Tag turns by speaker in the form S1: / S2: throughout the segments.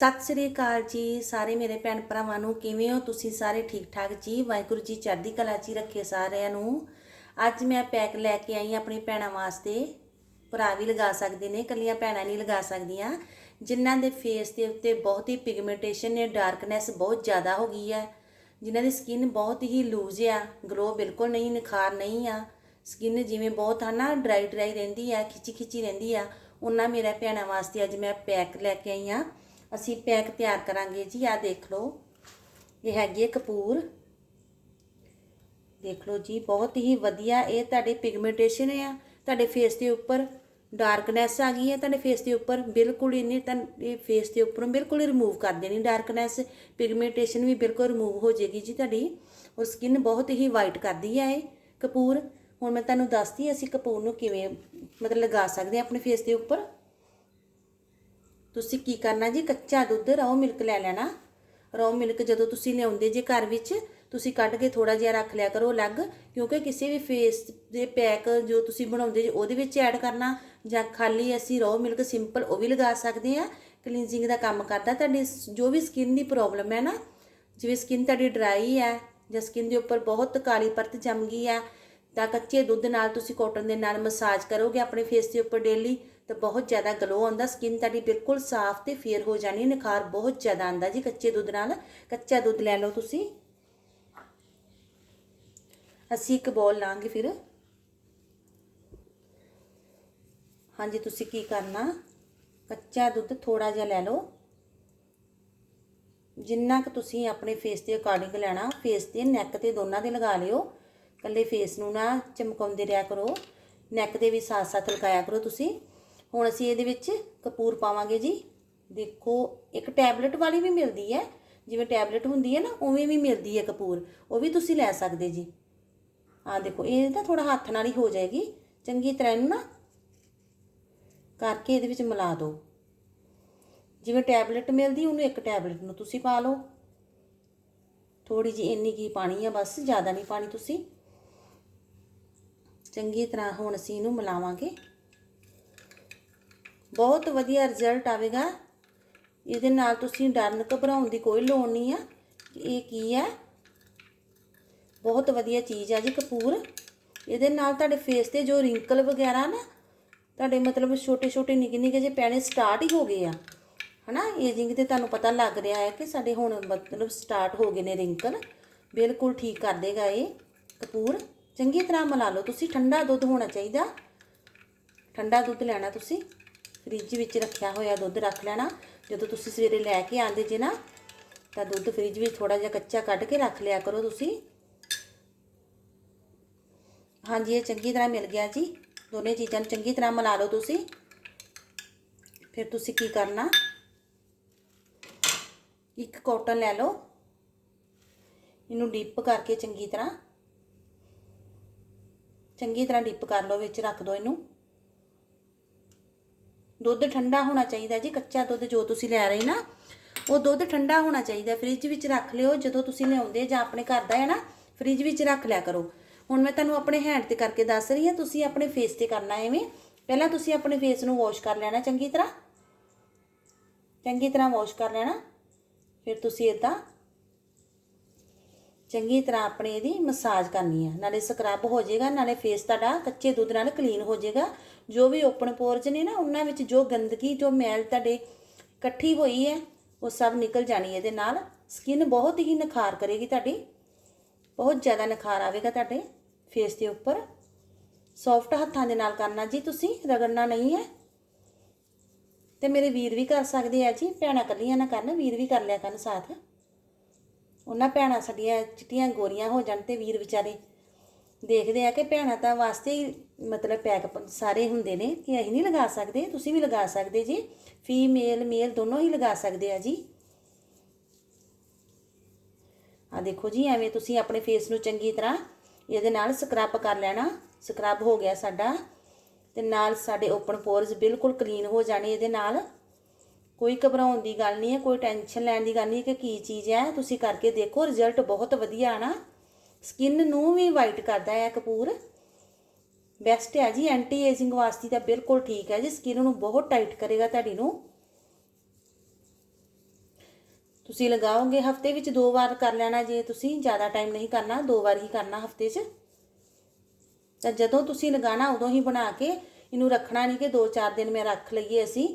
S1: ਸਤਿ ਸ੍ਰੀ ਅਕਾਲ ਜੀ ਸਾਰੇ ਮੇਰੇ ਭੈਣ ਭਰਾਵਾਂ ਨੂੰ, ਕਿਵੇਂ ਹੋ ਤੁਸੀਂ ਸਾਰੇ? ਠੀਕ ਠਾਕ ਜੀ? ਵਾਹਿਗੁਰੂ ਜੀ ਚੜ੍ਹਦੀ ਕਲਾ ਜੀ ਰੱਖੇ ਸਾਰਿਆਂ ਨੂੰ। ਅੱਜ ਮੈਂ ਪੈਕ ਲੈ ਕੇ ਆਈ ਹਾਂ ਆਪਣੀ ਭੈਣਾਂ ਵਾਸਤੇ। ਭਰਾ ਵੀ ਲਗਾ ਸਕਦੇ ਨੇ ਕੱਲੀਆਂ ਭੈਣਾਂ ਨਹੀਂ ਲਗਾ ਸਕਦੀਆਂ। ਜਿਨ੍ਹਾਂ ਦੇ ਫੇਸ ਦੇ ਉੱਤੇ ਬਹੁਤ ਹੀ ਪਿਗਮੈਂਟੇਸ਼ਨ ਨੇ ਡਾਰਕਨੈਸ ਬਹੁਤ ਜ਼ਿਆਦਾ ਹੋ ਗਈ ਹੈ। ਜਿਨ੍ਹਾਂ ਦੀ ਸਕਿਨ ਬਹੁਤ ਹੀ ਲੂਜ਼ ਆ ਗਲੋ ਬਿਲਕੁਲ ਨਹੀਂ, ਨਿਖਾਰ ਨਹੀਂ ਆ। ਸਕਿਨ ਜਿਵੇਂ ਬਹੁਤ ਹੈ ਨਾ ਡਰਾਈ ਡਰਾਈ ਰਹਿੰਦੀ ਆ ਖਿੱਚੀ ਖਿੱਚੀ ਰਹਿੰਦੀ ਆ। ਉਹਨਾਂ ਮੇਰਾ ਭੈਣਾਂ ਵਾਸਤੇ ਅੱਜ ਮੈਂ ਪੈਕ ਲੈ ਕੇ ਆਈ ਆ ਅਸੀਂ ਪੈਕ ਤਿਆਰ ਕਰਾਂਗੇ ਜੀ ਆ ਦੇਖ ਲਓ। ਇਹ ਹੈਗੀ ਹੈ ਕਪੂਰ। ਦੇਖ ਲਓ ਜੀ, ਬਹੁਤ ਹੀ ਵਧੀਆ ਇਹ ਤੁਹਾਡੇ ਪਿਗਮੈਂਟੇਸ਼ਨ ਆ, ਤੁਹਾਡੇ ਫੇਸ ਦੇ ਉੱਪਰ ਡਾਰਕਨੈਸ ਆ ਗਈ ਹੈ, ਤੁਹਾਡੇ ਫੇਸ ਦੇ ਉੱਪਰ ਬਿਲਕੁਲ ਹੀ ਤਾਂ ਇਹ ਫੇਸ ਦੇ ਉੱਪਰੋਂ ਬਿਲਕੁਲ ਹੀ ਰਿਮੂਵ ਕਰ ਦੇਣੀ ਡਾਰਕਨੈਸ ਪਿਗਮੈਂਟੇਸ਼ਨ ਵੀ ਬਿਲਕੁਲ ਰਿਮੂਵ ਹੋ ਜਾਏਗੀ ਜੀ ਤੁਹਾਡੀ। ਔਰ ਸਕਿਨ ਬਹੁਤ ਹੀ ਵਾਈਟ ਕਰਦੀ ਹੈ ਇਹ ਕਪੂਰ। ਹੁਣ ਮੈਂ ਤੁਹਾਨੂੰ ਦੱਸਦੀ ਅਸੀਂ ਕਪੂਰ ਨੂੰ ਕਿਵੇਂ ਮਤਲਬ ਲਗਾ ਸਕਦੇ ਹਾਂ ਆਪਣੇ ਫੇਸ ਦੇ ਉੱਪਰ। ਤੁਸੀਂ ਕੀ ਕਰਨਾ ਜੀ? ਕੱਚਾ ਦੁੱਧ ਰੋ ਮਿਲਕ ਲੈ ਲੈਣਾ। ਰੋ ਮਿਲਕ ਜਦੋਂ ਤੁਸੀਂ ਲਿਆਉਂਦੇ ਜੇ ਘਰ ਵਿੱਚ, ਤੁਸੀਂ ਕੱਢ ਕੇ ਥੋੜਾ ਜਿਹਾ ਰੱਖ ਲਿਆ ਕਰੋ ਅਲੱਗ, ਕਿਉਂਕਿ ਕਿਸੇ ਵੀ ਫੇਸ ਦੇ ਪੈਕ ਜੋ ਤੁਸੀਂ ਬਣਾਉਂਦੇ ਜੇ ਉਹਦੇ ਵਿੱਚ ਐਡ ਕਰਨਾ। ਜਾਂ ਖਾਲੀ ਅਸੀਂ ਰੋ ਮਿਲਕ ਸਿੰਪਲ ਉਹ ਵੀ ਲਗਾ ਸਕਦੇ ਆ ਕਲੀਨਜ਼ਿੰਗ ਦਾ ਕੰਮ ਕਰਦਾ। ਤੁਹਾਡੀ ਜੋ ਵੀ ਸਕਿਨ ਦੀ ਪ੍ਰੋਬਲਮ ਹੈ ਨਾ, ਜਿਵੇਂ ਸਕਿਨ ਤੁਹਾਡੀ ਡਰਾਈ ਹੈ, ਜਾਂ ਸਕਿਨ ਦੇ ਉੱਪਰ ਬਹੁਤ ਕਾਲੀ ਪਰਤ ਜੰਮ ਗਈ ਹੈ, ਤਾਂ ਕੱਚੇ ਦੁੱਧ ਨਾਲ ਤੁਸੀਂ ਕਾਟਨ ਦੇ ਨਾਲ ਮਸਾਜ ਕਰੋਗੇ ਆਪਣੇ ਫੇਸ ਦੇ ਉੱਪਰ ਡੇਲੀ ਤਾਂ ਬਹੁਤ ਜ਼ਿਆਦਾ ਗਲੋ ਆਉਂਦਾ ਸਕਿਨ ਤੁਹਾਡੀ ਬਿਲਕੁਲ ਸਾਫ਼ ਤੇ ਫੇਅਰ ਹੋ ਜਾਣੀ ਨਿਖਾਰ ਬਹੁਤ ਜ਼ਿਆਦਾ ਆਉਂਦਾ ਜੀ ਕੱਚੇ ਦੁੱਧ ਨਾਲ। ਕੱਚਾ ਦੁੱਧ ਲੈ ਲਓ ਤੁਸੀਂ। ਅਸੀਂ ਇੱਕ ਬੋਲ ਲਾਂਗੇ ਫਿਰ। ਹਾਂਜੀ, ਤੁਸੀਂ ਕੀ ਕਰਨਾ? ਕੱਚਾ ਦੁੱਧ ਥੋੜਾ ਜਿਹਾ ਲੈ ਲਓ। ਜਿੰਨਾ ਕੁ ਤੁਸੀਂ ਆਪਣੇ ਫੇਸ ਦੇ ਅਕੋਰਡਿੰਗ ਲੈਣਾ ਫੇਸ ਤੇ ਨੈਕ ਤੇ ਦੋਨਾਂ ਦੇ ਲਗਾ ਲਿਓ। ਕੱਲੇ ਫੇਸ ਨੂੰ ਨਾ ਚਮਕਾਉਂਦੇ ਰਿਹਾ ਕਰੋ। ਨੈਕ ਦੇ ਵੀ ਸਾਥ ਸਾਥ ਲਗਾਇਆ ਕਰੋ ਤੁਸੀਂ। ਹੁਣ ਅਸੀਂ ਇਹਦੇ ਵਿੱਚ ਕਪੂਰ ਪਾਵਾਂਗੇ ਜੀ। ਦੇਖੋ, ਇੱਕ ਟੈਬਲੇਟ ਵਾਲੀ ਵੀ ਮਿਲਦੀ ਹੈ। ਜਿਵੇਂ ਟੈਬਲੇਟ ਹੁੰਦੀ ਹੈ ਨਾ, ਉਵੇਂ ਵੀ ਮਿਲਦੀ ਹੈ ਕਪੂਰ। ਉਹ ਵੀ ਤੁਸੀਂ ਲੈ ਸਕਦੇ ਜੀ। ਆ ਦੇਖੋ, ਇਹ ਤਾਂ ਥੋੜਾ ਹੱਥ ਨਾਲ ਹੀ ਹੋ ਜਾਏਗੀ। ਚੰਗੀ ਤਰ੍ਹਾਂ ਇਹਨੂੰ ਨਾ ਕਰਕੇ ਇਹਦੇ ਵਿੱਚ ਮਿਲਾ ਦਿਓ। ਜਿਵੇਂ ਟੈਬਲੇਟ ਮਿਲਦੀ, ਉਹਨੂੰ ਇੱਕ ਟੈਬਲੇਟ ਨੂੰ ਤੁਸੀਂ ਪਾ ਲਓ। ਥੋੜੀ ਜਿਹੀ ਇੰਨੀ ਕੀ ਪਾਣੀ ਆ, ਬਸ ਜ਼ਿਆਦਾ ਨਹੀਂ ਪਾਣੀ ਤੁਸੀਂ। ਚੰਗੀ ਤਰ੍ਹਾਂ ਹੁਣ ਅਸੀਂ ਇਹਨੂੰ ਮਿਲਾਵਾਂਗੇ। ਬਹੁਤ ਵਧੀਆ ਰਿਜ਼ਲਟ ਆਵੇਗਾ। ਇਹਦੇ ਨਾਲ ਤੁਸੀਂ ਡਰਨ ਘਬਰਾਉਣ ਦੀ ਕੋਈ ਲੋੜ ਨਹੀਂ ਆ। ਕਿ ਇਹ ਕੀ ਹੈ ਬਹੁਤ ਵਧੀਆ ਚੀਜ਼ ਆ ਜੀ ਕਪੂਰ। ਇਹਦੇ ਨਾਲ ਤੁਹਾਡੇ ਫੇਸ ਤੇ ਜੋ ਰਿੰਕਲ ਵਗੈਰਾ ਨਾ, ਤੁਹਾਡੇ ਮਤਲਬ ਛੋਟੇ ਛੋਟੇ ਨਿੱਕੇ ਨਿੱਕੇ ਜਿਹੇ ਪੈਣੇ ਸਟਾਰਟ ਹੀ ਹੋ ਗਏ ਆ। ਹਨਾ ਏਜਿੰਗ ਤੇ ਤੁਹਾਨੂੰ ਪਤਾ ਲੱਗ ਰਿਹਾ ਹੈ ਕਿ ਸਾਡੇ ਹੁਣ ਮਤਲਬ ਸਟਾਰਟ ਹੋ ਗਏ ਨੇ ਰਿੰਕਲ ਬਿਲਕੁਲ ਠੀਕ ਕਰ ਦੇਗਾ ਇਹ ਕਪੂਰ। ਚੰਗੀ ਤਰ੍ਹਾਂ ਮਿਲਾ ਲਓ ਤੁਸੀਂ, ਠੰਡਾ ਦੁੱਧ ਹੋਣਾ ਚਾਹੀਦਾ। ਠੰਡਾ ਦੁੱਧ ਲੈਣਾ ਤੁਸੀਂ। ਫ੍ਰਿਜ ਵਿੱਚ ਰੱਖਿਆ ਹੋਇਆ ਦੁੱਧ ਰੱਖ ਲੈਣਾ। ਜਦੋਂ ਤੁਸੀਂ ਸਵੇਰੇ ਲੈ ਕੇ ਆਂਦੇ ਜੇ ਨਾ, ਤਾਂ ਦੁੱਧ ਫ੍ਰਿਜ ਵਿੱਚ ਥੋੜਾ ਜਿਹਾ ਕੱਚਾ ਕੱਢ ਕੇ ਰੱਖ ਲਿਆ ਕਰੋ ਤੁਸੀਂ। ਹਾਂਜੀ, ਇਹ ਚੰਗੀ ਤਰ੍ਹਾਂ ਮਿਲ ਗਿਆ ਜੀ। ਦੋਨੇ ਚੀਜ਼ਾਂ ਨੂੰ ਚੰਗੀ ਤਰ੍ਹਾਂ ਮਿਲਾ ਲਓ ਤੁਸੀਂ। ਫਿਰ ਤੁਸੀਂ ਕੀ ਕਰਨਾ? ਇੱਕ ਕਾਟਨ ਲੈ ਲਓ। ਇਹਨੂੰ ਡਿਪ ਕਰਕੇ ਚੰਗੀ ਤਰ੍ਹਾਂ ਚੰਗੀ ਤਰ੍ਹਾਂ ਡਿਪ ਕਰ ਲਓ ਵਿੱਚ, ਰੱਖ ਦਿਓ ਇਹਨੂੰ। ਦੁੱਧ ਠੰਡਾ ਹੋਣਾ ਚਾਹੀਦਾ ਜੀ, ਕੱਚਾ ਦੁੱਧ ਜੋ ਤੁਸੀਂ ਲੈ ਰਹੇ ਨਾ, ਉਹ ਦੁੱਧ ਠੰਡਾ ਹੋਣਾ ਚਾਹੀਦਾ। ਫ੍ਰਿਜ ਵਿੱਚ ਰੱਖ ਲਿਓ, ਜਦੋਂ ਤੁਸੀਂ ਲਿਆਉਂਦੇ ਜਾਂ ਆਪਣੇ ਘਰ ਦਾ ਹੈ ਨਾ, ਫ੍ਰਿਜ ਵਿੱਚ ਰੱਖ ਲਿਆ ਕਰੋ। ਹੁਣ ਮੈਂ ਤੁਹਾਨੂੰ ਆਪਣੇ ਹੈਂਡ ਤੇ ਕਰਕੇ ਦੱਸ ਰਹੀ ਹਾਂ, ਤੁਸੀਂ ਆਪਣੇ ਫੇਸ ਤੇ ਕਰਨਾ ਐਵੇਂ। ਪਹਿਲਾਂ ਤੁਸੀਂ ਆਪਣੇ ਫੇਸ ਨੂੰ ਵਾਸ਼ ਕਰ ਲੈਣਾ ਚੰਗੀ ਤਰ੍ਹਾਂ। ਚੰਗੀ ਤਰ੍ਹਾਂ ਵਾਸ਼ ਕਰ ਲੈਣਾ। ਫਿਰ ਤੁਸੀਂ ਇਦਾਂ ਚੰਗੀ ਤਰ੍ਹਾਂ ਆਪਣੇ ਇਹਦੀ ਮਸਾਜ ਕਰਨੀ ਹੈ ਨਾਲੇ ਸਕਰਬ ਹੋ ਜਾਏਗਾ, ਨਾਲੇ ਫੇਸ ਤੁਹਾਡਾ ਕੱਚੇ ਦੁੱਧ ਨਾਲ ਕਲੀਨ ਹੋ ਜਾਏਗਾ। ਜੋ ਵੀ ਓਪਨ ਪੋਰਜ ਨੇ ਨਾ, ਉਹਨਾਂ ਵਿੱਚ ਜੋ ਗੰਦਗੀ, ਜੋ ਮੈਲ ਤੁਹਾਡੇ ਇਕੱਠੀ ਹੋਈ ਹੈ, ਉਹ ਸਭ ਨਿਕਲ ਜਾਣੀ ਇਹਦੇ ਨਾਲ। ਸਕਿਨ ਬਹੁਤ ਹੀ ਨਿਖਾਰ ਕਰੇਗੀ ਤੁਹਾਡੀ। ਬਹੁਤ ਜ਼ਿਆਦਾ ਨਿਖਾਰ ਆਵੇਗਾ ਤੁਹਾਡੇ ਫੇਸ ਦੇ ਉੱਪਰ। ਸੌਫਟ ਹੱਥਾਂ ਦੇ ਨਾਲ ਕਰਨਾ ਜੀ ਤੁਸੀਂ, ਰਗੜਨਾ ਨਹੀਂ ਹੈ। ਤੇ ਮੇਰੇ ਵੀਰ ਵੀ ਕਰ ਸਕਦੇ ਆ ਜੀ, ਭੈਣਾਂ ਕੱਲੀਆਂ ਨਾ ਕਰਨ, ਵੀਰ ਵੀ ਕਰ ਲਿਆ ਕਰਨ ਸਾਥ। ਉਹਨਾਂ ਭੈਣਾਂ ਸਾਡੀਆਂ ਚਿੱਟੀਆਂ ਗੋਰੀਆਂ ਹੋ ਜਾਣ ਤੇ ਵੀਰ ਵਿਚਾਰੇ। ਦੇਖਦੇ ਆ ਕਿ ਭੈਣਾਂ ਤਾਂ ਵਾਸਤੇ ਹੀ ਮਤਲਬ ਪੈਕ ਸਾਰੇ ਹੁੰਦੇ ਨੇ ਕਿ ਅਸੀਂ ਨਹੀਂ ਲਗਾ ਸਕਦੇ, ਤੁਸੀਂ ਵੀ ਲਗਾ ਸਕਦੇ ਜੀ। ਫੀਮੇਲ, ਮੇਲ ਦੋਨੋਂ ਹੀ ਲਗਾ ਸਕਦੇ ਆ ਜੀ। ਆ ਦੇਖੋ ਜੀ, ਐਵੇਂ ਤੁਸੀਂ ਆਪਣੇ ਫੇਸ ਨੂੰ ਚੰਗੀ ਤਰ੍ਹਾਂ ਇਹਦੇ ਨਾਲ ਸਕਰਬ ਕਰ ਲੈਣਾ। ਸਕਰਬ ਹੋ ਗਿਆ ਸਾਡਾ ਤੇ ਨਾਲ ਸਾਡੇ ਓਪਨ ਪੋਰਸ ਬਿਲਕੁਲ ਕਲੀਨ ਹੋ ਜਾਣੇ ਇਹਦੇ ਨਾਲ। ਕੋਈ ਘਬਰਾਉਣ ਦੀ ਗੱਲ ਨਹੀਂ ਹੈ, ਕੋਈ ਟੈਨਸ਼ਨ ਲੈਣ ਦੀ ਗੱਲ ਨਹੀਂ ਕਿ ਕੀ ਚੀਜ਼ ਹੈ, ਤੁਸੀਂ ਕਰਕੇ ਦੇਖੋ ਰਿਜ਼ਲਟ ਬਹੁਤ ਵਧੀਆ ਆਣਾ ਸਕਿਨ ਨੂੰ ਵੀ ਵਾਈਟ ਕਰਦਾ ਹੈ ਕਪੂਰ। ਬੈਸਟ ਹੈ ਜੀ ਐਂਟੀ ਏਜਿੰਗ ਵਾਸਤੇ ਤਾਂ ਬਿਲਕੁਲ ਠੀਕ ਹੈ ਜੀ ਸਕਿਨ ਨੂੰ ਬਹੁਤ ਟਾਈਟ ਕਰੇਗਾ ਤੁਹਾਡੀ ਨੂੰ। ਤੁਸੀਂ ਲਗਾਓਗੇ ਹਫ਼ਤੇ ਵਿੱਚ ਦੋ ਵਾਰ ਕਰ ਲੈਣਾ ਜੇ ਤੁਸੀਂ, ਜ਼ਿਆਦਾ ਟਾਈਮ ਨਹੀਂ ਕਰਨਾ, ਦੋ ਵਾਰ ਹੀ ਕਰਨਾ ਹਫ਼ਤੇ 'ਚ। ਤਾਂ ਜਦੋਂ ਤੁਸੀਂ ਲਗਾਣਾ ਉਦੋਂ ਹੀ ਬਣਾ ਕੇ ਇਹਨੂੰ ਰੱਖਣਾ ਨਹੀਂ ਕਿ 2-4 ਦਿਨ ਮੈਂ ਰੱਖ ਲਈਏ ਅਸੀਂ।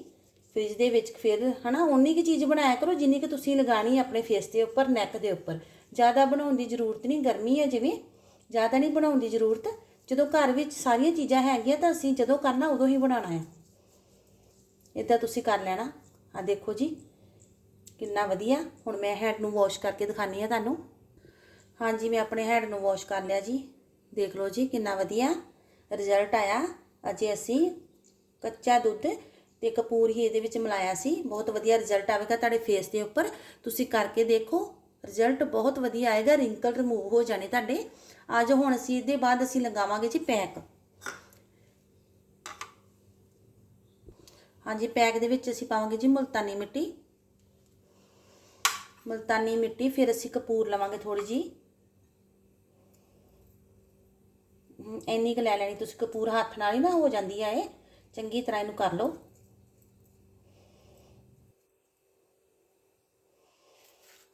S1: ਫ੍ਰਿਜ ਦੇ ਵਿੱਚ ਫਿਰ, ਹਨਾ ਉਨੀ ਕੀ ਚੀਜ਼ ਬਣਾਇਆ ਕਰੋ ਜਿੰਨੀ ਕਿ ਤੁਸੀਂ ਲਗਾਣੀ ਆਪਣੇ ਫੇਸ ਦੇ ਉੱਪਰ ਨੈਕ ਦੇ ਉੱਪਰ। ਜ਼ਿਆਦਾ ਬਣਾਉਣ ਦੀ ਜ਼ਰੂਰਤ ਨਹੀਂ, ਗਰਮੀ ਹੈ ਜਿਵੇਂ। ਜ਼ਿਆਦਾ ਨਹੀਂ ਬਣਾਉਣ ਦੀ ਜ਼ਰੂਰਤ। ਜਦੋਂ ਘਰ ਵਿੱਚ ਸਾਰੀਆਂ ਚੀਜ਼ਾਂ ਹੈਗੀਆਂ ਤਾਂ ਅਸੀਂ ਜਦੋਂ ਕਰਨਾ ਉਦੋਂ ਹੀ ਬਣਾਉਣਾ ਹੈ ਇਦਾਂ ਤੁਸੀਂ ਕਰ ਲੈਣਾ। ਆ ਦੇਖੋ ਜੀ, ਕਿੰਨਾ ਵਧੀਆ। ਹੁਣ ਮੈਂ ਹੈਡ ਨੂੰ ਵਾਸ਼ ਕਰਕੇ ਦਿਖਾਨੀ ਆ ਤੁਹਾਨੂੰ। ਹਾਂਜੀ, ਮੈਂ ਆਪਣੇ ਹੈਡ ਨੂੰ ਵਾਸ਼ ਕਰ ਲਿਆ ਜੀ। ਦੇਖ ਲਓ ਜੀ, ਕਿੰਨਾ ਵਧੀਆ ਰਿਜ਼ਲਟ ਆਇਆ। ਅਜੇ ਅਸੀਂ ਕੱਚਾ ਦੁੱਧ ਤੇ ਕਪੂਰ ਹੀ ਇਹਦੇ ਵਿੱਚ ਮਿਲਾਇਆ ਸੀ। ਬਹੁਤ ਵਧੀਆ ਰਿਜ਼ਲਟ ਆਵੇਗਾ ਤੁਹਾਡੇ ਫੇਸ ਦੇ ਉੱਪਰ। ਤੁਸੀਂ ਕਰਕੇ ਦੇਖੋ। ਰਿਜ਼ਲਟ ਬਹੁਤ ਵਧੀਆ ਆਏਗਾ। ਰਿੰਕਲ ਰਿਮੂਵ ਹੋ ਜਾਣੇ ਤੁਹਾਡੇ। ਅੱਜ ਹੁਣ ਅਸੀਂ ਇਹਦੇ ਬਾਅਦ ਅਸੀਂ ਲਗਾਵਾਂਗੇ ਜੀ ਪੈਕ ਹਾਂਜੀ ਪੈਕ ਦੇ ਵਿੱਚ ਅਸੀਂ ਪਾਵਾਂਗੇ ਜੀ ਮੁਲਤਾਨੀ ਮਿੱਟੀ। ਮੁਲਤਾਨੀ ਮਿੱਟੀ, ਫਿਰ ਅਸੀਂ ਕਪੂਰ ਲਵਾਂਗੇ ਥੋੜੀ ਜੀ ਇੰਨੀ ਕੁ ਲੈ ਲੈਣੀ। ਤੁਸੀਂ ਕਪੂਰ ਹੱਥ ਨਾਲ ਹੀ ਨਾ ਹੋ ਜਾਂਦੀ ਆ ਇਹ। ਚੰਗੀ ਤਰ੍ਹਾਂ ਇਹਨੂੰ ਕਰ ਲਓ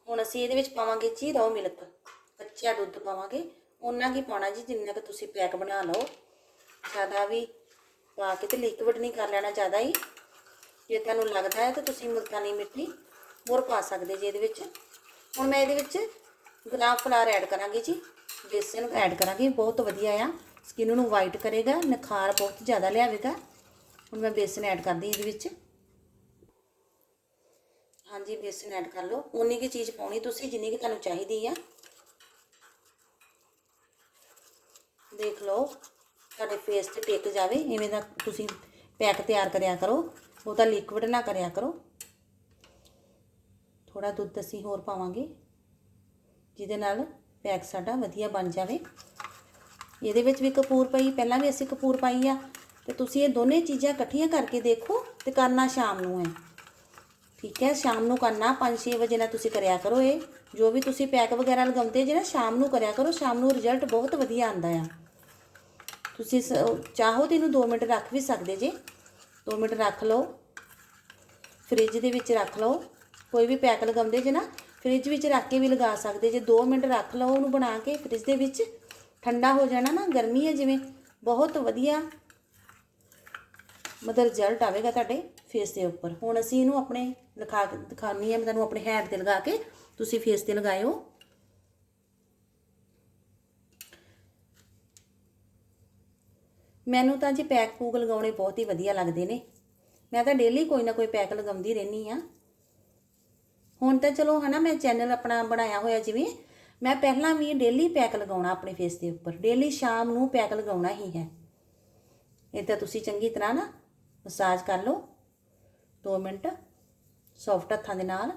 S1: ਹੁਣ ਅਸੀਂ ਇਹਦੇ ਵਿੱਚ ਪਾਵਾਂਗੇ ਜੀ ਰੋ ਮਿਲਕ। ਕੱਚਾ ਦੁੱਧ ਪਾਵਾਂਗੇ। ਉਹਨਾਂ ਕੀ ਪਾਉਣਾ ਜੀ, ਜਿੰਨਾ ਕਿ ਤੁਸੀਂ ਪੈਕ ਬਣਾ ਲਓ। ਜ਼ਿਆਦਾ ਵੀ ਪਾ ਕੇ ਤੇ ਲਿਕਵਿਡ ਨਹੀਂ ਕਰ ਲੈਣਾ ਜ਼ਿਆਦਾ ਹੀ। ਜੇ ਤੁਹਾਨੂੰ ਲੱਗਦਾ ਹੈ ਤਾਂ ਤੁਸੀਂ ਮੁਲਤਾਨੀ ਮਿੱਠੀ ਹੋਰ ਪਾ ਸਕਦੇ ਜੀ ਇਹਦੇ ਵਿੱਚ। ਹੁਣ ਮੈਂ ਇਹਦੇ ਵਿੱਚ ਗੁਲਾਬ ਫਲਾਰ ਐਡ ਕਰਾਂਗੀ ਜੀ। ਬੇਸਨ ਐਡ ਕਰਾਂਗੀ, ਬਹੁਤ ਵਧੀਆ ਆ। ਸਕਿਨ ਨੂੰ ਵਾਈਟ ਕਰੇਗਾ, ਨਿਖਾਰ ਬਹੁਤ ਜ਼ਿਆਦਾ ਲਿਆਵੇਗਾ। ਹੁਣ ਮੈਂ ਬੇਸਨ ਐਡ ਕਰਦੀ ਇਹਦੇ ਵਿੱਚ। ਹਾਂਜੀ ਬੇਸਨ ਐਡ ਕਰ ਲਓ। ਉਨੀ ਕੀ ਚੀਜ਼ ਪਾਉਣੀ ਤੁਸੀਂ, ਜਿੰਨੀ ਕਿ ਤੁਹਾਨੂੰ ਚਾਹੀਦੀ ਆ। ਦੇਖ ਲਓ, ਤੁਹਾਡੇ ਫੇਸ ਤੇ ਟਿਕ ਜਾਵੇ, ਇਵੇਂ ਦਾ ਤੁਸੀਂ ਪੈਕ ਤਿਆਰ ਕਰਿਆ ਕਰੋ। ਬਹੁਤਾ ਲਿਕਵਿਡ ਨਾ ਕਰਿਆ ਕਰੋ। ਥੋੜਾ ਦੁੱਧ ਅਸੀਂ ਹੋਰ ਪਾਵਾਂਗੇ, ਜਿਹਦੇ ਨਾਲ ਪੈਕ ਸਾਡਾ ਵਧੀਆ ਬਣ ਜਾਵੇ। ਇਹਦੇ ਵਿੱਚ ਵੀ ਕਪੂਰ ਪਈ, ਪਹਿਲਾਂ ਵੀ ਅਸੀਂ ਕਪੂਰ ਪਾਈ ਆ। ਤੇ ਤੁਸੀਂ ਇਹ ਦੋਨੇ ਚੀਜ਼ਾਂ ਇਕੱਠੀਆਂ ਕਰਕੇ ਦੇਖੋ, ਤੇ ਕਰਨਾ ਸ਼ਾਮ ਨੂੰ ਹੈ ਠੀਕ ਹੈ, ਸ਼ਾਮ ਨੂੰ ਕਰਨਾ 5-6 ਵਜੇ ਨਾਲ ਤੁਸੀਂ ਕਰਿਆ ਕਰੋ ਇਹ। ਜੋ ਵੀ ਤੁਸੀਂ ਪੈਕ ਵਗੈਰਾ ਲਗਾਉਂਦੇ ਜੇ ਨਾ, ਸ਼ਾਮ ਨੂੰ ਕਰਿਆ ਕਰੋ, ਸ਼ਾਮ ਨੂੰ ਰਿਜ਼ਲਟ ਬਹੁਤ ਵਧੀਆ ਆਂਦਾ ਆ। ਤੁਸੀਂ ਸ- ਚਾਹੋ ਤੇ ਇਹਨੂੰ 2 ਮਿੰਟ ਰੱਖ ਵੀ ਸਕਦੇ ਜੇ। 2 ਮਿੰਟ ਰੱਖ ਲਓ। ਫ੍ਰਿਜ ਦੇ ਵਿੱਚ ਰੱਖ ਲਓ। ਕੋਈ ਵੀ ਪੈਕ ਲਗਾਉਂਦੇ ਜੇ ਨਾ, ਫ੍ਰਿਜ ਵਿੱਚ ਰੱਖ ਕੇ ਵੀ ਲਗਾ ਸਕਦੇ ਜੇ। 2 ਮਿੰਟ ਰੱਖ ਲਓ ਉਹਨੂੰ ਬਣਾ ਕੇ ਫ੍ਰਿਜ ਦੇ ਵਿੱਚ। ਠੰਡਾ ਹੋ ਜਾਣਾ ਨਾ, ਗਰਮੀ ਹੈ ਜਿਵੇਂ। ਬਹੁਤ ਵਧੀਆ ਮਤਲਬ ਰਿਜ਼ਲਟ ਆਵੇਗਾ ਤੁਹਾਡੇ। ਫੇਸ ਦੇ ਉੱਪਰ। ਹੁਣ ਅਸੀਂ ਇਹਨੂੰ ਆਪਣੇ ਲਿਖਾ ਕੇ ਦਿਖਾਉਣੀ ਹੈ, ਮੈਂ ਤੁਹਾਨੂੰ ਆਪਣੇ ਹੈਂਡ ਤੇ ਲਗਾ ਕੇ ਤੁਸੀਂ ਫੇਸ ਤੇ ਲਗਾਇਓ। ਮੈਨੂੰ ਤਾਂ ਜੀ ਪੈਕ ਪੂਕ ਲਗਾਉਣੇ ਬਹੁਤ ਹੀ ਵਧੀਆ ਲੱਗਦੇ ਨੇ। ਮੈਂ ਤਾਂ ਡੇਲੀ ਕੋਈ ਨਾ ਕੋਈ ਪੈਕ ਲਗਾਉਂਦੀ ਰਹਿੰਦੀ ਆ ਹੁਣ ਤਾਂ ਚਲੋ ਹਨਾ, ਮੈਂ ਚੈਨਲ ਆਪਣਾ ਬਣਾਇਆ ਹੋਇਆ ਜਿਵੇਂ, ਮੈਂ ਪਹਿਲਾਂ ਵੀ ਡੇਲੀ ਪੈਕ ਲਗਾਉਣਾ ਆਪਣੇ ਫੇਸ ਦੇ ਉੱਪਰ। ਡੇਲੀ ਸ਼ਾਮ ਨੂੰ ਪੈਕ ਲਗਾਉਣਾ ਹੀ ਹੈ। ਇਹ ਤਾਂ ਤੁਸੀਂ ਚੰਗੀ ਤਰ੍ਹਾਂ ਨਾ ਮਸਾਜ ਕਰ ਲਓ। 2 ਮਿੰਟ ਸੌਫਟ ਹੱਥਾਂ ਦੇ ਨਾਲ।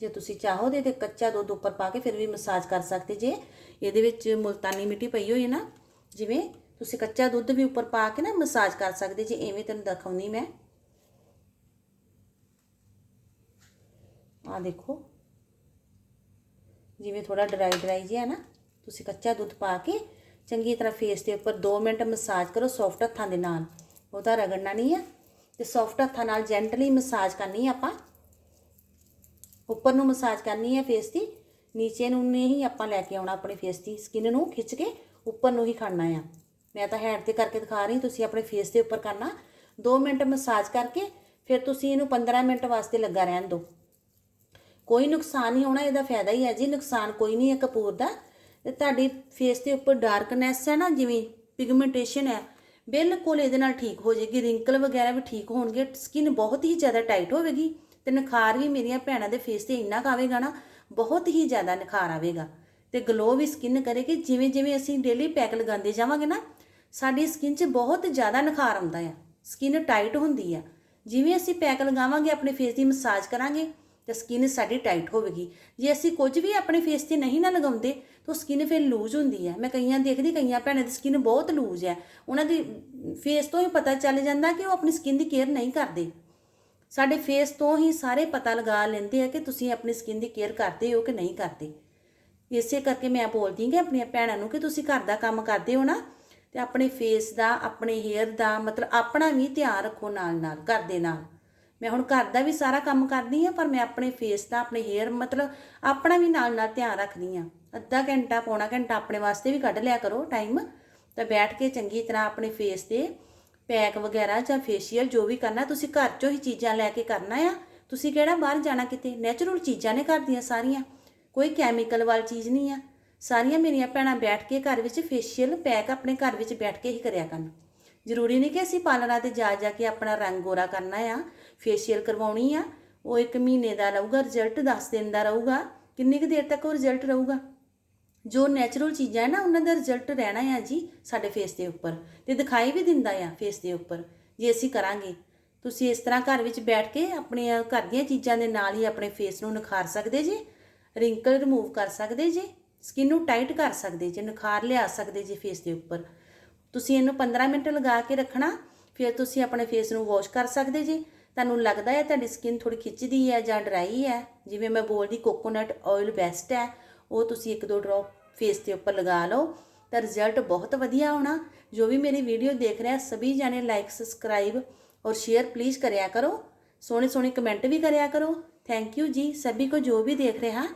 S1: ਜੇ ਤੁਸੀਂ ਚਾਹੋ ਤੇ ਕੱਚਾ ਦੁੱਧ ਉੱਪਰ ਪਾ ਕੇ ਫਿਰ ਵੀ ਮਸਾਜ ਕਰ ਸਕਦੇ ਜੇ। ਇਹਦੇ ਵਿੱਚ ਮੁਲਤਾਨੀ ਮਿੱਟੀ ਪਈ ਹੋਈ ਹੈ ਨਾ, ਜਿਵੇਂ ਤੁਸੀਂ ਕੱਚਾ ਦੁੱਧ ਵੀ ਉੱਪਰ ਪਾ ਕੇ ਨਾ ਮਸਾਜ ਕਰ ਸਕਦੇ ਜੇ, ਐਵੇਂ ਤੈਨੂੰ ਦਿਖਾਉਣੀ ਮੈਂ। ਆ ਦੇਖੋ, ਜਿਵੇਂ ਥੋੜਾ ਡਰਾਈ ਡਰਾਈ ਜਿਹਾ ਨਾ, ਤੁਸੀਂ ਕੱਚਾ ਦੁੱਧ ਪਾ ਕੇ ਚੰਗੀ ਤਰ੍ਹਾਂ ਫੇਸ ਦੇ ਉੱਪਰ 2 ਮਿੰਟ ਮਸਾਜ ਕਰੋ ਸੌਫਟ ਹੱਥਾਂ ਦੇ ਨਾਲ। ਉਹਦਾ ਰਗੜਨਾ ਨਹੀਂ ਆ। ਤੇ ਸੌਫਟ ਹੱਥਾਂ ਨਾਲ ਜੈਂਟਲੀ ਮਸਾਜ ਕਰਨੀ ਆ ਆਪਾਂ। ਉੱਪਰ ਨੂੰ ਮਸਾਜ ਕਰਨੀ ਹੈ ਫੇਸ ਦੀ, ਨੀਚੇ ਨੂੰ ਨਹੀਂ ਆਪਾਂ ਲੈ ਕੇ ਆਉਣਾ ਆਪਣੇ ਫੇਸ ਦੀ ਸਕਿਨ ਨੂੰ ਖਿੱਚ ਕੇ ਉੱਪਰ ਨੂੰ ਹੀ ਖੜਨਾ ਆ। ਮੈਂ ਤਾਂ ਹੈਂਡ ਤੇ ਕਰਕੇ ਦਿਖਾ ਰਹੀ ਤੁਸੀਂ ਆਪਣੇ ਫੇਸ ਦੇ ਉੱਪਰ ਕਰਨਾ। 2 ਮਿੰਟ ਮਸਾਜ ਕਰਕੇ ਫਿਰ ਤੁਸੀਂ ਇਹਨੂੰ 15 ਮਿੰਟ ਵਾਸਤੇ ਲੱਗਾ ਰਹਿਣ ਦਿਓ। ਕੋਈ ਨੁਕਸਾਨ ਨਹੀਂ ਹੋਣਾ, ਇਹਦਾ ਫਾਇਦਾ ਹੀ ਹੈ ਜੀ। ਨੁਕਸਾਨ ਕੋਈ ਨਹੀਂ ਹੈ ਕਪੂਰ ਦਾ। ਤੇ ਤੁਹਾਡੀ ਫੇਸ ਦੇ ਉੱਪਰ ਡਾਰਕਨੈਸ ਹੈ ਨਾ, ਜਿਵੇਂ ਪਿਗਮੈਂਟੇਸ਼ਨ ਹੈ ਬਿਲਕੁਲ ਇਹਦੇ ਨਾਲ ਠੀਕ ਹੋ ਜਾਏਗੀ ਰਿੰਕਲ ਵਗੈਰਾ ਵੀ ਠੀਕ ਹੋਣਗੇ ਸਕਿਨ ਬਹੁਤ ਹੀ ਜ਼ਿਆਦਾ ਟਾਈਟ ਹੋਵੇਗੀ ਤੇ ਨਿਖਾਰ ਵੀ ਮੇਰੀਆਂ ਭੈਣਾਂ ਦੇ ਫੇਸ ਤੇ ਇੰਨਾ ਕੁ ਆਵੇਗਾ ਨਾ, ਬਹੁਤ ਹੀ ਜ਼ਿਆਦਾ ਨਿਖਾਰ ਆਵੇਗਾ। ਤੇ ਗਲੋ ਵੀ ਸਕਿਨ ਕਰੇਗੀ, ਜਿਵੇਂ ਜਿਵੇਂ ਅਸੀਂ ਡੇਲੀ ਪੈਕ ਲਗਾਉਂਦੇ ਜਾਵਾਂਗੇ ਨਾ, ਸਾਡੀ ਸਕਿਨ 'ਚ ਬਹੁਤ ਜ਼ਿਆਦਾ ਨਿਖਾਰ ਆਉਂਦਾ ਆ। ਸਕਿਨ ਟਾਈਟ ਹੁੰਦੀ ਆ। ਜਿਵੇਂ ਅਸੀਂ ਪੈਕ ਲਗਾਵਾਂਗੇ, ਆਪਣੇ ਫੇਸ ਦੀ ਮਸਾਜ ਕਰਾਂਗੇ ਤਾਂ ਸਕਿਨ ਸਾਡੀ ਟਾਈਟ ਹੋਵੇਗੀ। ਜੇ ਅਸੀਂ ਕੁਝ ਵੀ ਆਪਣੇ ਫੇਸ ਤੇ ਨਹੀਂ ਨਾ ਲਗਾਉਂਦੇ, ਤਾਂ ਸਕਿਨ ਫਿਰ ਲੂਜ਼ ਹੁੰਦੀ ਹੈ। ਮੈਂ ਕਈਆਂ ਦੇਖਦੀ, ਕਈਆਂ ਭੈਣਾਂ ਦੀ ਸਕਿਨ ਬਹੁਤ ਲੂਜ਼ ਹੈ। ਉਹਨਾਂ ਦੀ ਫੇਸ ਤੋਂ ਹੀ ਪਤਾ ਚੱਲ ਜਾਂਦਾ ਕਿ ਉਹ ਆਪਣੀ ਸਕਿਨ ਦੀ ਕੇਅਰ ਨਹੀਂ ਕਰਦੇ। ਸਾਡੇ ਫੇਸ ਤੋਂ ਹੀ ਸਾਰੇ ਪਤਾ ਲਗਾ ਲੈਂਦੇ ਆ ਕਿ ਤੁਸੀਂ ਆਪਣੀ ਸਕਿਨ ਦੀ ਕੇਅਰ ਕਰਦੇ ਹੋ ਕਿ ਨਹੀਂ ਕਰਦੇ। ਇਸੇ ਕਰਕੇ ਮੈਂ ਬੋਲਦੀ ਹਾਂ ਕਿ ਆਪਣੀਆਂ ਭੈਣਾਂ ਨੂੰ ਕਿ ਤੁਸੀਂ ਘਰ ਦਾ ਕੰਮ ਕਰਦੇ ਹੋ ਨਾ, ਤੇ ਆਪਣੇ ਫੇਸ ਦਾ, ਆਪਣੇ ਹੇਅਰ ਦਾ, ਮਤਲਬ ਆਪਣਾ ਵੀ ਧਿਆਨ ਰੱਖੋ ਨਾਲ ਨਾਲ ਘਰ ਦੇ ਨਾਲ। ਮੈਂ ਹੁਣ ਘਰ ਦਾ ਵੀ ਸਾਰਾ ਕੰਮ ਕਰਦੀ ਆ ਪਰ ਮੈਂ ਆਪਣੇ ਫੇਸ ਦਾ, ਆਪਣੇ ਹੇਅਰ ਮਤਲਬ ਆਪਣਾ ਵੀ ਨਾਲ ਨਾਲ ਧਿਆਨ ਰੱਖਦੀ ਆ ਅੱਧਾ ਘੰਟਾ ਪੌਣਾ ਘੰਟਾ ਆਪਣੇ ਵਾਸਤੇ ਵੀ ਕੱਢ ਲਿਆ ਕਰੋ ਟਾਈਮ ਤਾਂ ਬੈਠ ਕੇ ਚੰਗੀ ਤਰ੍ਹਾਂ ਆਪਣੇ ਫੇਸ ਤੇ ਪੈਕ ਵਗੈਰਾ ਜਾਂ ਫੇਸ਼ੀਅਲ ਜੋ ਵੀ ਕਰਨਾ, ਤੁਸੀਂ ਘਰ ਚੋਂ ਹੀ ਚੀਜ਼ਾਂ ਲੈ ਕੇ ਕਰਨਾ ਆ। ਤੁਸੀਂ ਕਿਹੜਾ ਬਾਹਰ ਜਾਣਾ ਕਿਤੇ? ਨੈਚੁਰਲ ਚੀਜ਼ਾਂ ਨੇ ਘਰ ਦੀਆਂ ਸਾਰੀਆਂ। ਕੋਈ ਕੈਮੀਕਲ ਵਾਲ ਚੀਜ਼ ਨਹੀਂ ਆ। ਸਾਰੀਆਂ ਮੇਰੀਆਂ ਭੈਣਾਂ ਬੈਠ ਕੇ ਘਰ ਵਿੱਚ ਫੇਸ਼ੀਅਲ ਪੈਕ ਆਪਣੇ ਘਰ ਵਿੱਚ ਬੈਠ ਕੇ ਹੀ ਕਰਿਆ ਕਰਨ। ਜ਼ਰੂਰੀ ਨਹੀਂ ਕਿ ਅਸੀਂ ਪਾਰਲਰਾਂ ਤੇ ਜਾ ਜਾ ਕੇ ਆਪਣਾ ਰੰਗ ਗੋਰਾ ਕਰਨਾ ਆ। ਫੇਸ਼ੀਅਲ ਕਰਵਾਉਣੀ ਆ, ਉਹ ਇੱਕ ਮਹੀਨੇ ਦਾ ਰਹੂਗਾ ਰਿਜ਼ਲਟ 10 ਦਿਨ ਦਾ ਰਹੂਗਾ, ਕਿੰਨੀ ਕੁ ਦੇਰ ਤੱਕ ਉਹ ਰਿਜ਼ਲਟ ਰਹੂਗਾ? ਜੋ ਨੈਚੁਰਲ ਚੀਜ਼ਾਂ ਹੈ ਨਾ, ਉਹਨਾਂ ਦਾ ਰਿਜ਼ਲਟ ਰਹਿਣਾ ਆ ਜੀ ਸਾਡੇ ਫੇਸ ਦੇ ਉੱਪਰ ਤੇ ਦਿਖਾਈ ਵੀ ਦਿੰਦਾ ਆ ਫੇਸ ਦੇ ਉੱਪਰ, ਜੇ ਅਸੀਂ ਕਰਾਂਗੇ। ਤੁਸੀਂ ਇਸ ਤਰ੍ਹਾਂ ਘਰ ਵਿੱਚ ਬੈਠ ਕੇ ਆਪਣੀਆਂ ਘਰ ਦੀਆਂ ਚੀਜ਼ਾਂ ਦੇ ਨਾਲ ਹੀ ਆਪਣੇ ਫੇਸ ਨੂੰ ਨਿਖਾਰ ਸਕਦੇ ਜੀ ਰਿੰਕਲ ਰਿਮੂਵ ਕਰ ਸਕਦੇ ਜੀ ਸਕਿਨ ਨੂੰ ਟਾਈਟ ਕਰ ਸਕਦੇ ਜੀ, ਨਿਖਾਰ ਲਿਆ ਸਕਦੇ ਜੀ ਫੇਸ ਦੇ ਉੱਪਰ। ਤੁਸੀਂ ਇਹਨੂੰ 15 ਮਿੰਟ ਲਗਾ ਕੇ ਰੱਖਣਾ, ਫਿਰ ਤੁਸੀਂ ਆਪਣੇ ਫੇਸ ਨੂੰ ਵਾਸ਼ ਕਰ ਸਕਦੇ ਜੀ ਤੁਹਾਨੂੰ ਲੱਗਦਾ ਹੈ ਤੁਹਾਡੀ ਸਕਿਨ ਥੋੜੀ ਖਿੱਚਦੀ ਹੈ ਜਾਂ ਡਰਾਈ ਹੈ? ਜਿਵੇਂ ਮੈਂ ਬੋਲਦੀ ਕੋਕੋਨਟ ਆਇਲ ਬੈਸਟ ਹੈ। ਉਹ ਤੁਸੀਂ ਇੱਕ ਦੋ ਡ੍ਰੌਪ ਫੇਸ ਦੇ ਉੱਪਰ ਲਗਾ ਲਓ। ਤਾਂ ਰਿਜ਼ਲਟ ਬਹੁਤ ਵਧੀਆ ਆਉਣਾ। ਜੋ ਵੀ ਮੇਰੀ ਵੀਡੀਓ ਦੇਖ ਰਿਹਾ, ਸਭੀ ਜਾਣੇ ਲਾਈਕ ਸਬਸਕ੍ਰਾਈਬ ਔਰ ਸ਼ੇਅਰ ਪਲੀਜ਼ ਕਰਿਆ ਕਰੋ। ਸੋਹਣੇ ਸੋਹਣੇ ਕਮੈਂਟ ਵੀ ਕਰਿਆ ਕਰੋ। ਥੈਂਕ ਯੂ ਜੀ। ਸਭੀ ਕੋ ਜੋ ਵੀ ਦੇਖ ਰਿਹਾ